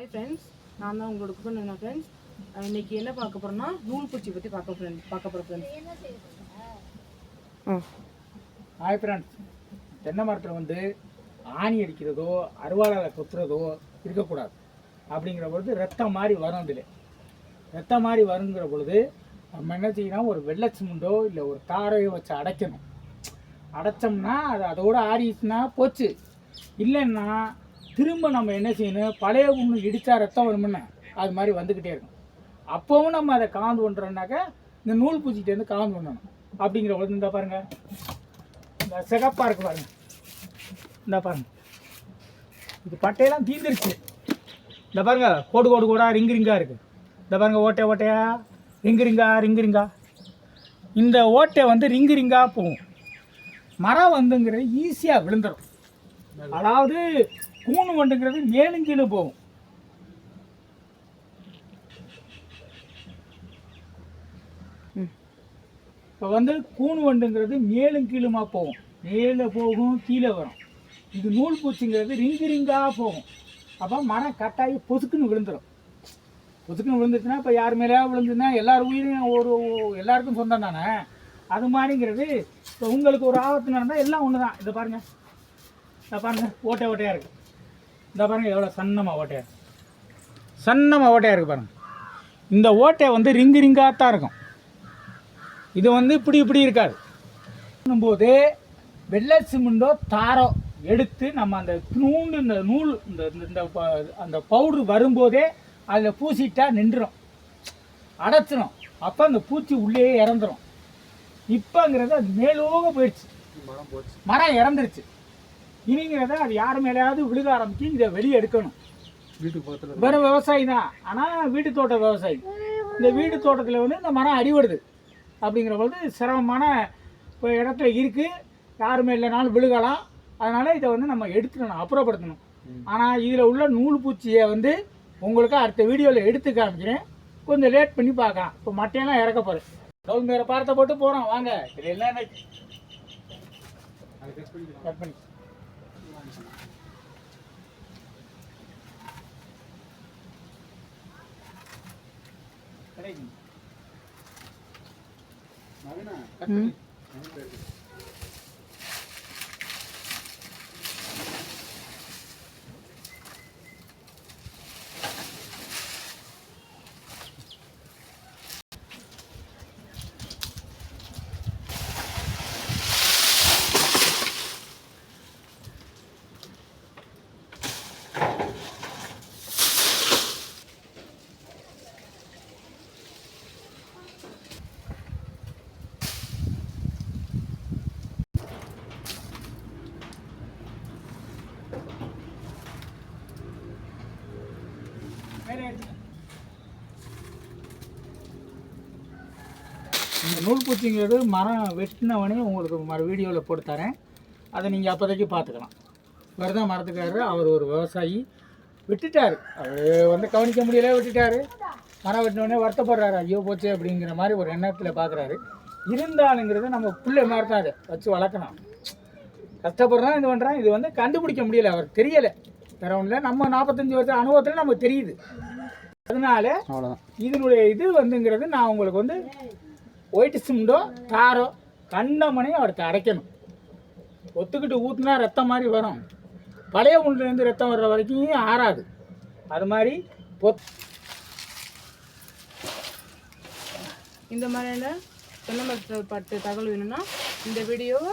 Hi friends நான் தான் உங்களோட குப்பன் ஃப்ரெண்ட்ஸ் இன்னைக்கு என்ன பார்க்க போறோம்னா நூல் பூச்சி பற்றி பார்க்க ஃப்ரெண்ட் பார்க்க போகிறோம் ஃப்ரெண்ட்ஸ் ம் ஹாய் ஃப்ரெண்ட்ஸ் தென்னை மரத்தில் வந்து ஆணி அடிக்கிறதோ அருவாளால் குத்துறதோ இருக்கக்கூடாது. அப்படிங்கிற பொழுது ரத்தம் மாதிரி வரும் அதில். ரத்தம் மாதிரி வருங்கிற பொழுது நம்ம என்ன செய்யணும்? ஒரு வெள்ளை சிமெண்டோ இல்லை ஒரு தாரையோ வச்சு அடைக்கணும். அடைச்சோம்னா அது அதோட ஆடிச்சுன்னா போச்சு. இல்லைன்னா திரும்ப நம்ம என்ன செய்யணும்? பழைய ஒன்று இடித்தா ரத்தம் வருமுன்னு அது மாதிரி வந்துக்கிட்டே இருக்கும். அப்போவும் நம்ம அதை காந்து பண்ணுறோம்னாக்கா இந்த நூல் பூச்சிக்கிட்டேருந்து காந்து பண்ணணும் அப்படிங்கிற ஒழுங்கு இந்த பாருங்கள் இந்த சிகப்பாக இருக்கு பாருங்க. இந்த பாருங்க. இது பட்டையெல்லாம் தீந்துருச்சு. இந்த பாருங்க. கோடு கோடு கூட ரிங்கு ரிங்காக இருக்குது இந்த பாருங்க ஓட்டை ஓட்டையா? Ring ரிங்கா ring ரிங்கா. இந்த ஓட்டை வந்து ரிங்கு ரிங்காக போகும். மரம் வந்துங்கிறது ஈஸியாக விழுந்துடும் அதாவது கூணு வண்டுங்கிறது மேலும் கீழே போகும். இப்போ வந்து கூணு வண்டுங்கிறது மேலும் கீழுமா போகும். மேலே போகும் கீழே வரும். இது நூல் பூச்சிங்கிறது ரிங்கு ரிங்காக போகும். அப்போ மரம் கட்டாயி பொசுக்குன்னு விழுந்துடும் பொசுக்குன்னு விழுந்துச்சுன்னா இப்போ யார் மேலேயா விழுந்துன்னா எல்லார் உயிரும் ஒரு எல்லாருக்கும் சொந்தம் தானே? அது மாதிரிங்கிறது இப்போ உங்களுக்கு ஒரு ஆபத்து நடந்தால் எல்லாம் ஒன்று தான் இதை பாருங்கள் இதை பாருங்கள் ஓட்டை ஓட்டையாக இருக்குது இந்த பாருங்கள் எவ்வளோ சன்னமாக ஓட்டையாக இருக்குது சன்னமாக ஓட்டையாக இருக்குது பாருங்கள் இந்த ஓட்டை வந்து ரிங்கு ரிங்காக தான் இருக்கும். இது வந்து இப்படி இப்படி இருக்காது. போது வெள்ளை சிமெண்டோ தாரோ எடுத்து நம்ம அந்த நூண்டு இந்த நூல் இந்த இந்த- இந்த ப- அந்த பவுட்ரு வரும்போதே அதில் பூசிட்டா நின்றுடும் அடைச்சிரும். அப்போ அந்த பூச்சி உள்ளே இறந்துரும். இப்போங்கிறது அது மேலோக போயிடுச்சு. மரம் இறந்துருச்சு. இனிங்கிறத அது யார் மேலேயாவது விழுக ஆரம்பிச்சு இதை வெளியே எடுக்கணும். வீட்டுக்கு பக்கத்தில் வெறும் விவசாயி தான். ஆனால் வீட்டு தோட்ட விவசாயி. இந்த வீட்டு தோட்டத்தில் வந்து இந்த மரம் அடிபடுது அப்படிங்கிற பொழுது சிரமமான இப்போ இடத்துல இருக்குது யாருமே இல்லைனாலும் விழுகலாம். அதனால் இதை வந்து நம்ம எடுத்துக்கணும் அப்புறப்படுத்தணும். ஆனால் இதில் உள்ள நூல் பூச்சியை வந்து உங்களுக்கு அடுத்த வீடியோவில் எடுத்து காமிக்கிறேன். கொஞ்சம் லேட் பண்ணி பார்க்கலாம். இப்போ மட்டையெல்லாம் இறக்க போகிறேன் கவுன் வேறு பாரத்தை போட்டு போகிறோம் வாங்க. இது என்னென்ன கட் பண்ணி. Nanti. இந்த நூல் பூச்சிங்கிறது மரம் வெட்டினவனே உங்களுக்கு மறு வீடியோவில் போட்டு தரேன். அதை நீங்கள் அப்போதைக்கு பார்த்துக்கலாம். இவர் தான் அவர் ஒரு விவசாயி. விட்டுட்டார். அவர் வந்து கவனிக்க முடியல விட்டுட்டாரு. மரம் வெட்டினவனே வருத்தப்படுறாரு. ஐயோ போச்சு அப்படிங்கிற மாதிரி ஒரு எண்ணத்தில் பார்க்குறாரு. இருந்தாலுங்கிறது நம்ம பிள்ளை மாதிரி தான் அதை. வச்சு வளர்க்கணும். கஷ்டப்படுறான் இது பண்ணுறான் இது வந்து கண்டுபிடிக்க முடியல அவர் தெரியலை. இல்லை நம்ம நாற்பத்தஞ்சு வருஷம் அனுபவத்தில் நமக்கு தெரியுது. அதனால அவ்வளோதான் இதனுடைய இது வந்துங்கிறது நான் உங்களுக்கு வந்து ஒயிட் சிமெண்டோ தாரோ கண்டமனையும் அவருக்கு அரைக்கணும் ஒத்துக்கிட்டு ஊற்றுனா ரத்தம் மாதிரி வரும். பழைய உண்டுலேருந்து ரத்தம் வர்ற வரைக்கும் ஆறாது. அது மாதிரி ஒத் இந்த மாதிரியான தென்னை மரத்தை பட்டு தகவல் வேணும்னா இந்த வீடியோவை